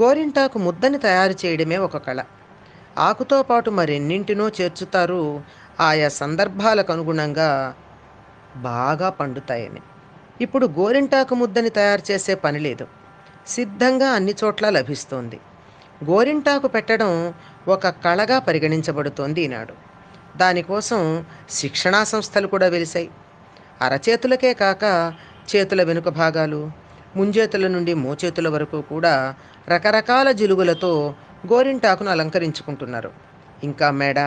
గోరింటాకు ముద్దని తయారు చేయడమే ఒక కళ. ఆకుతో పాటు మరెన్నింటినో చేర్చుతారు. ఆయా సందర్భాలకు అనుగుణంగా బాగా పండుతాయని ఇప్పుడు గోరింటాకు ముద్దని తయారు చేసే పని లేదు. సిద్ధంగా అన్ని చోట్ల లభిస్తోంది. గోరింటాకు పెట్టడం ఒక కళగా పరిగణించబడుతోంది ఈనాడు. దానికోసం శిక్షణా సంస్థలు కూడా వెలిశాయి. అరచేతులకే కాక చేతుల వెనుక భాగాలు ముంజేతుల నుండి మోచేతుల వరకు కూడా రకరకాల జిలుగులతో గోరింటాకును అలంకరించుకుంటున్నారు. ఇంకా మెడ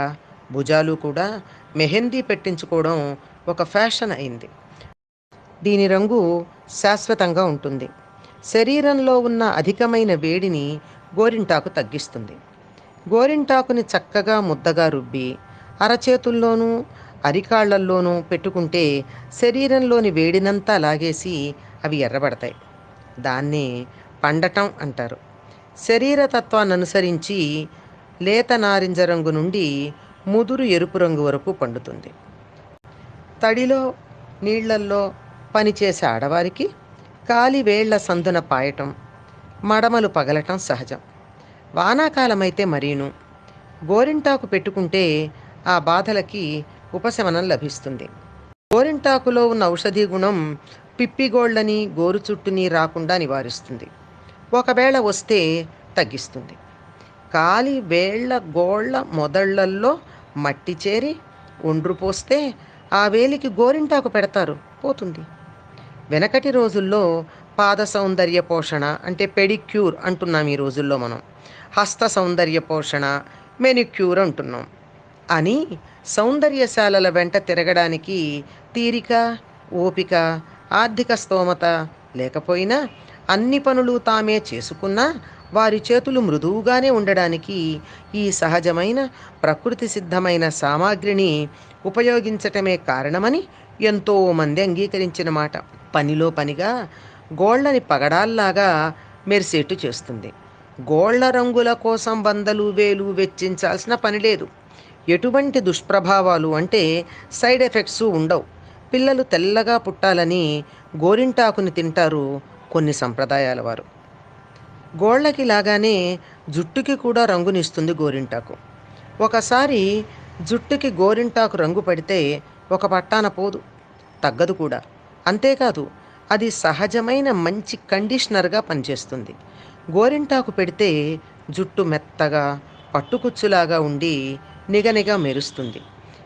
భుజాలు కూడా మెహందీ పెట్టించుకోవడం ఒక ఫ్యాషన్ అయింది. దీని రంగు శాశ్వతంగా ఉంటుంది. శరీరంలో ఉన్న అధికమైన వేడిని గోరింటాకు తగ్గిస్తుంది. గోరింటాకుని చక్కగా ముద్దగా రుబ్బి అరచేతుల్లోనూ అరికాళ్ళల్లోనూ పెట్టుకుంటే శరీరంలోని వేడినంతా లాగేసి అవి ఎర్రబడతాయి. దాన్ని పండటం అంటారు. శరీర తత్వాన్ని అనుసరించి లేత నారింజ రంగు నుండి ముదురు ఎరుపు రంగు వరకు పండుతుంది. తడిలో నీళ్ళల్లో పనిచేసే ఆడవారికి కాలి వేళ్ళ సందున పాయటం మడమలు పగలటం సహజం. వానాకాలమైతే మరీను. గోరింటాకు పెట్టుకుంటే ఆ బాధలకి ఉపశమనం లభిస్తుంది. గోరింటాకులో ఉన్న ఔషధీ గుణం పిప్పిగోళ్ళని గోరు చుట్టుని రాకుండా నివారిస్తుంది. ఒకవేళ వస్తే తగ్గిస్తుంది. కాలి వేళ్ళ గోళ్ళ మొదళ్ళల్లో మట్టి చేరి ఒండ్రు పోస్తే ఆ వేలికి గోరింటాకు పెడతారు పోతుంది. వెనకటి రోజుల్లో పాద సౌందర్య పోషణ అంటే పెడిక్యూర్ అంటున్నాం ఈ రోజుల్లో మనం. హస్త సౌందర్య పోషణ మెనిక్యూర్ అంటున్నాం. అని సౌందర్యశాలల వెంట తిరగడానికి తీరిక ఓపిక ఆర్థిక స్తోమత లేకపోయినా అన్ని పనులు తామే చేసుకున్నా వారి చేతులు మృదువుగానే ఉండడానికి ఈ సహజమైన ప్రకృతి సిద్ధమైన సామాగ్రిని ఉపయోగించటమే కారణమని ఎంతోమంది అంగీకరించిన మాట. పనిలో పనిగా గోళ్ళని పగడాల్లాగా మెరిసేట్టు చేస్తుంది. గోళ్ళ రంగుల కోసం వందలు వేలు వెచ్చించాల్సిన పని లేదు. ఎటువంటి దుష్ప్రభావాలు అంటే సైడ్ ఎఫెక్ట్స్ ఉండవు. పిల్లలు తెల్లగా పుట్టాలని గోరింటాకుని తింటారు కొన్ని సంప్రదాయాల వారు. గోళ్ళకి లాగానే జుట్టుకి కూడా రంగునిస్తుంది గోరింటాకు. ఒకసారి జుట్టుకి గోరింటాకు రంగు పడితే ఒక పట్టాన పోదు తగ్గదు కూడా. అంతేకాదు అది సహజమైన మంచి కండిషనర్గా పనిచేస్తుంది. గోరింటాకు పెడితే జుట్టు మెత్తగా పట్టుకుచ్చులాగా ఉండి నిగనిగా మెరుస్తుంది.